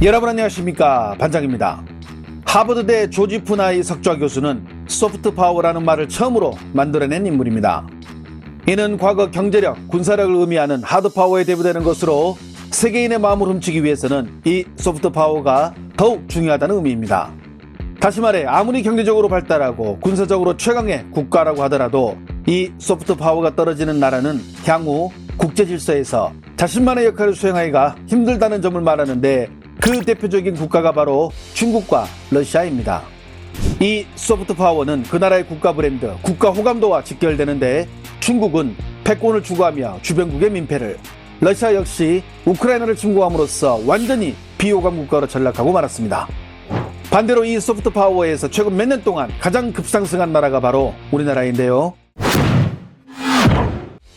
여러분 안녕하십니까 반장입니다. 하버드대 조지프 나이 석좌 교수는 소프트 파워라는 말을 처음으로 만들어낸 인물입니다. 이는 과거 경제력, 군사력을 의미하는 하드 파워에 대비되는 것으로 세계인의 마음을 훔치기 위해서는 이 소프트 파워가 더욱 중요하다는 의미입니다. 다시 말해 아무리 경제적으로 발달하고 군사적으로 최강의 국가라고 하더라도 이 소프트 파워가 떨어지는 나라는 향후 국제 질서에서 자신만의 역할을 수행하기가 힘들다는 점을 말하는데 그 대표적인 국가가 바로 중국과 러시아입니다. 이 소프트 파워는 그 나라의 국가 브랜드, 국가 호감도와 직결되는데 중국은 패권을 추구하며 주변국의 민폐를, 러시아 역시 우크라이나를 침공함으로써 완전히 비호감 국가로 전락하고 말았습니다. 반대로 이 소프트 파워에서 최근 몇 년 동안 가장 급상승한 나라가 바로 우리나라인데요.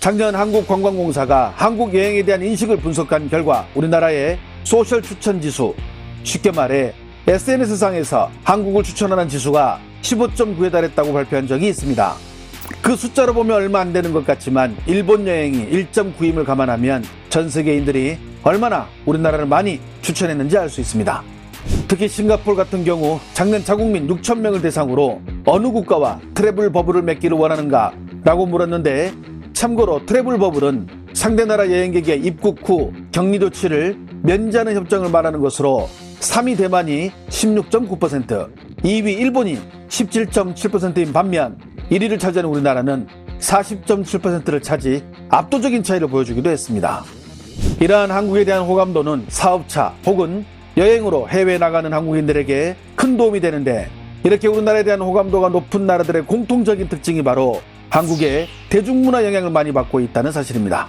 작년 한국관광공사가 한국 여행에 대한 인식을 분석한 결과 우리나라의 소셜 추천 지수, 쉽게 말해 SNS상에서 한국을 추천하는 지수가 15.9에 달했다고 발표한 적이 있습니다. 그 숫자로 보면 얼마 안 되는 것 같지만 일본 여행이 1.9임을 감안하면 전 세계인들이 얼마나 우리나라를 많이 추천했는지 알 수 있습니다. 특히 싱가포르 같은 경우 작년 자국민 6천 명을 대상으로 어느 국가와 트래블 버블을 맺기를 원하는가 라고 물었는데 참고로 트래블 버블은 상대 나라 여행객의 입국 후 격리 조치를 면제하는 협정을 말하는 것으로 3위 대만이 16.9%, 2위 일본이 17.7%인 반면 1위를 차지하는 우리나라는 40.7%를 차지 압도적인 차이를 보여주기도 했습니다. 이러한 한국에 대한 호감도는 사업차 혹은 여행으로 해외에 나가는 한국인들에게 큰 도움이 되는데 이렇게 우리나라에 대한 호감도가 높은 나라들의 공통적인 특징이 바로 한국의 대중문화 영향을 많이 받고 있다는 사실입니다.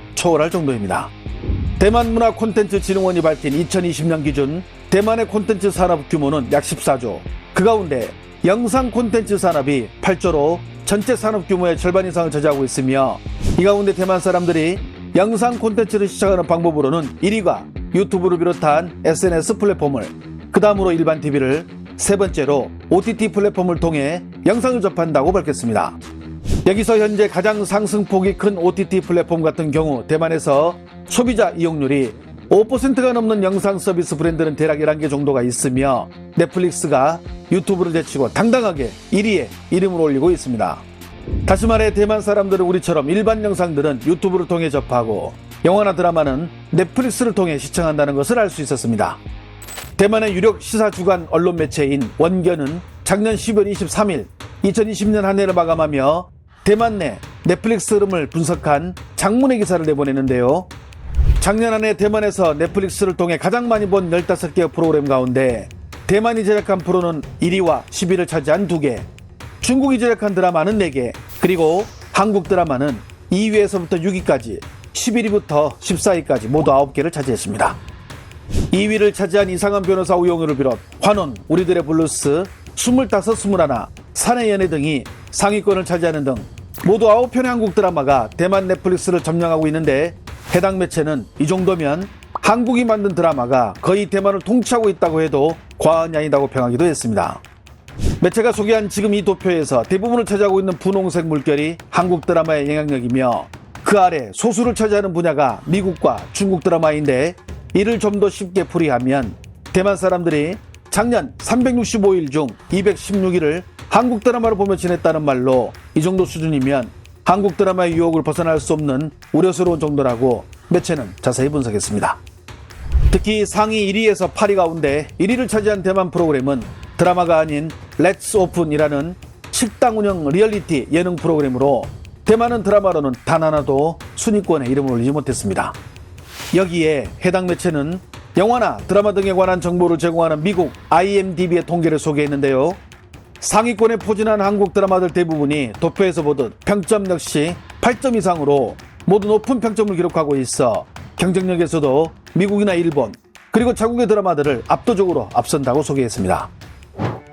초월할 정도입니다. 대만 문화 콘텐츠 진흥원이 밝힌 2020년 기준 대만의 콘텐츠 산업 규모는 약 14조. 그 가운데 영상 콘텐츠 산업이 8조로 전체 산업 규모의 절반 이상을 차지하고 있으며 이 가운데 대만 사람들이 영상 콘텐츠를 시작하는 방법으로는 1위가 유튜브를 비롯한 SNS 플랫폼을 그 다음으로 일반 TV를 세 번째로 OTT 플랫폼을 통해 영상을 접한다고 밝혔습니다. 여기서 현재 가장 상승폭이 큰 OTT 플랫폼 같은 경우 대만에서 소비자 이용률이 5%가 넘는 영상 서비스 브랜드는 대략 11개 정도가 있으며 넷플릭스가 유튜브를 제치고 당당하게 1위에 이름을 올리고 있습니다. 다시 말해 대만 사람들은 우리처럼 일반 영상들은 유튜브를 통해 접하고 영화나 드라마는 넷플릭스를 통해 시청한다는 것을 알 수 있었습니다. 대만의 유력 시사 주간 언론 매체인 원견은 작년 12월 23일 2020년 한 해를 마감하며 대만 내 넷플릭스 흐름을 분석한 장문의 기사를 내보내는데요. 작년 한 해 대만에서 넷플릭스를 통해 가장 많이 본 15개의 프로그램 가운데 대만이 제작한 프로는 1위와 10위를 차지한 2개, 중국이 제작한 드라마는 4개, 그리고 한국 드라마는 2위에서부터 6위까지 11위부터 14위까지 모두 9개를 차지했습니다. 2위를 차지한 이상한 변호사 우영우를 비롯 환원, 우리들의 블루스, 25, 21, 사내 연애 등이 상위권을 차지하는 등 모두 9편의 한국 드라마가 대만 넷플릭스를 점령하고 있는데 해당 매체는 이 정도면 한국이 만든 드라마가 거의 대만을 통치하고 있다고 해도 과언이 아니다고 평하기도 했습니다. 매체가 소개한 지금 이 도표에서 대부분을 차지하고 있는 분홍색 물결이 한국 드라마의 영향력이며 그 아래 소수를 차지하는 분야가 미국과 중국 드라마인데 이를 좀 더 쉽게 풀이하면 대만 사람들이 작년 365일 중 216일을 한국 드라마를 보며 지냈다는 말로 이 정도 수준이면 한국 드라마의 유혹을 벗어날 수 없는 우려스러운 정도라고 매체는 자세히 분석했습니다. 특히 상위 1위에서 8위 가운데 1위를 차지한 대만 프로그램은 드라마가 아닌 렛츠 오픈이라는 식당 운영 리얼리티 예능 프로그램으로 대만은 드라마로는 단 하나도 순위권에 이름을 올리지 못했습니다. 여기에 해당 매체는 영화나 드라마 등에 관한 정보를 제공하는 미국 IMDb의 통계를 소개했는데요. 상위권에 포진한 한국 드라마들 대부분이 도표에서 보듯 평점 역시 8점 이상으로 모두 높은 평점을 기록하고 있어 경쟁력에서도 미국이나 일본, 그리고 자국의 드라마들을 압도적으로 앞선다고 소개했습니다.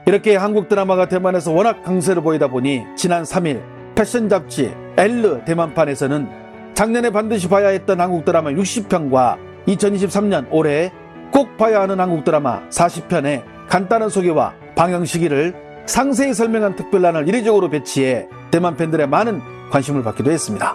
이렇게 한국 드라마가 대만에서 워낙 강세를 보이다 보니 지난 3일 패션 잡지 엘르 대만판에서는 작년에 반드시 봐야 했던 한국 드라마 60편과 2023년 올해 꼭 봐야 하는 한국 드라마 40편의 간단한 소개와 방영 시기를 상세히 설명한 특별란을 이례적으로 배치해 대만 팬들의 많은 관심을 받기도 했습니다.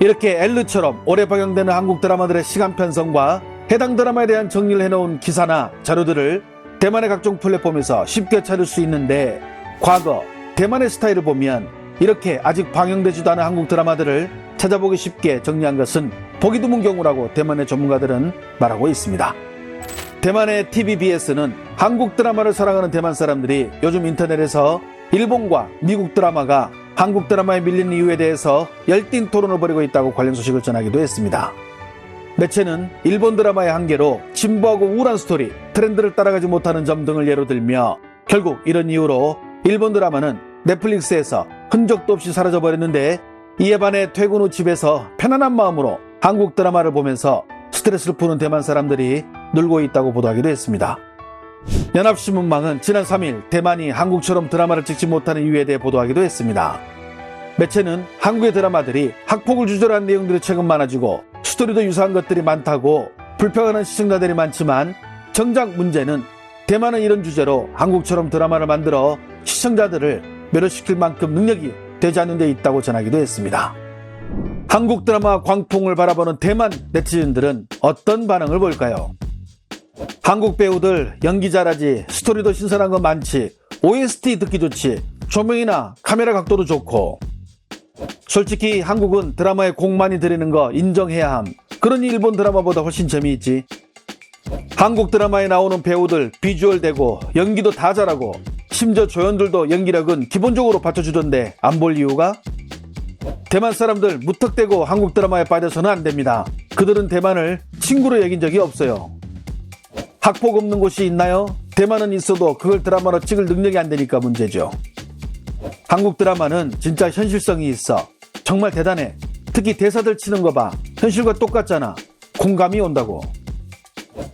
이렇게 엘르처럼 올해 방영되는 한국 드라마들의 시간 편성과 해당 드라마에 대한 정리를 해놓은 기사나 자료들을 대만의 각종 플랫폼에서 쉽게 찾을 수 있는데 과거 대만의 스타일을 보면 이렇게 아직 방영되지도 않은 한국 드라마들을 찾아보기 쉽게 정리한 것은 보기 드문 경우라고 대만의 전문가들은 말하고 있습니다. 대만의 TVBS는 한국 드라마를 사랑하는 대만 사람들이 요즘 인터넷에서 일본과 미국 드라마가 한국 드라마에 밀린 이유에 대해서 열띤 토론을 벌이고 있다고 관련 소식을 전하기도 했습니다. 매체는 일본 드라마의 한계로 진보하고 우울한 스토리, 트렌드를 따라가지 못하는 점 등을 예로 들며 결국 이런 이유로 일본 드라마는 넷플릭스에서 흔적도 없이 사라져버렸는데 이에 반해 퇴근 후 집에서 편안한 마음으로 한국 드라마를 보면서 스트레스를 푸는 대만 사람들이 늘고 있다고 보도하기도 했습니다. 연합신문망은 지난 3일 대만이 한국처럼 드라마를 찍지 못하는 이유에 대해 보도하기도 했습니다. 매체는 한국의 드라마들이 학폭을 주저한 내용들이 최근 많아지고 스토리도 유사한 것들이 많다고 불평하는 시청자들이 많지만 정작 문제는 대만은 이런 주제로 한국처럼 드라마를 만들어 시청자들을 매료시킬 만큼 능력이 되지 않는 데 있다고 전하기도 했습니다. 한국 드라마 광풍을 바라보는 대만 네티즌들은 어떤 반응을 볼까요? 한국 배우들 연기 잘하지 스토리도 신선한 건 많지 OST 듣기 좋지 조명이나 카메라 각도도 좋고 솔직히 한국은 드라마에 공 많이 들이는 거 인정해야 함 그러니 일본 드라마보다 훨씬 재미있지 한국 드라마에 나오는 배우들 비주얼 되고 연기도 다 잘하고 심지어 조연들도 연기력은 기본적으로 받쳐주던데 안 볼 이유가? 대만 사람들 무턱대고 한국 드라마에 빠져서는 안 됩니다. 그들은 대만을 친구로 여긴 적이 없어요. 학폭 없는 곳이 있나요? 대만은 있어도 그걸 드라마로 찍을 능력이 안 되니까 문제죠. 한국 드라마는 진짜 현실성이 있어. 정말 대단해. 특히 대사들 치는 거 봐. 현실과 똑같잖아. 공감이 온다고.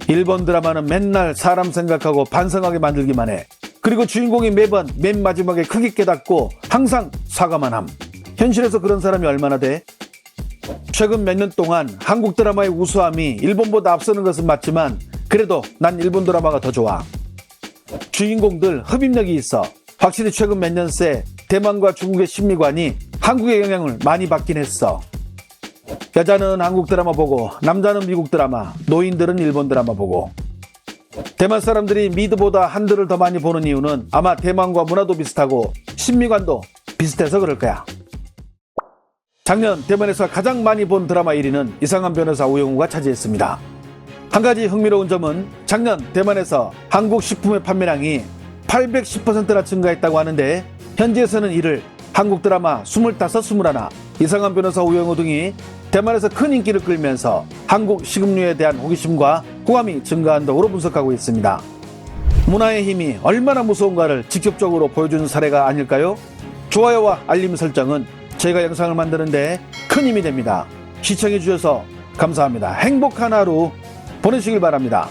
일본 드라마는 맨날 사람 생각하고 반성하게 만들기만 해. 그리고 주인공이 매번 맨 마지막에 크게 깨닫고 항상 사과만 함. 현실에서 그런 사람이 얼마나 돼? 최근 몇 년 동안 한국 드라마의 우수함이 일본보다 앞서는 것은 맞지만 그래도 난 일본 드라마가 더 좋아. 주인공들 흡입력이 있어. 확실히 최근 몇 년 새 대만과 중국의 심리관이 한국의 영향을 많이 받긴 했어. 여자는 한국 드라마 보고 남자는 미국 드라마, 노인들은 일본 드라마 보고. 대만 사람들이 미드보다 한들을 더 많이 보는 이유는 아마 대만과 문화도 비슷하고 심리관도 비슷해서 그럴 거야. 작년 대만에서 가장 많이 본 드라마 1위는 이상한 변호사 우영우가 차지했습니다. 한 가지 흥미로운 점은 작년 대만에서 한국 식품의 판매량이 810%나 증가했다고 하는데 현지에서는 이를 한국 드라마 25, 21, 이상한 변호사 우영우 등이 대만에서 큰 인기를 끌면서 한국 식음료에 대한 호기심과 호감이 증가한 덕으로 분석하고 있습니다. 문화의 힘이 얼마나 무서운가를 직접적으로 보여주는 사례가 아닐까요? 좋아요와 알림 설정은 제가 영상을 만드는데 큰 힘이 됩니다. 시청해 주셔서 감사합니다. 행복한 하루 보내시길 바랍니다.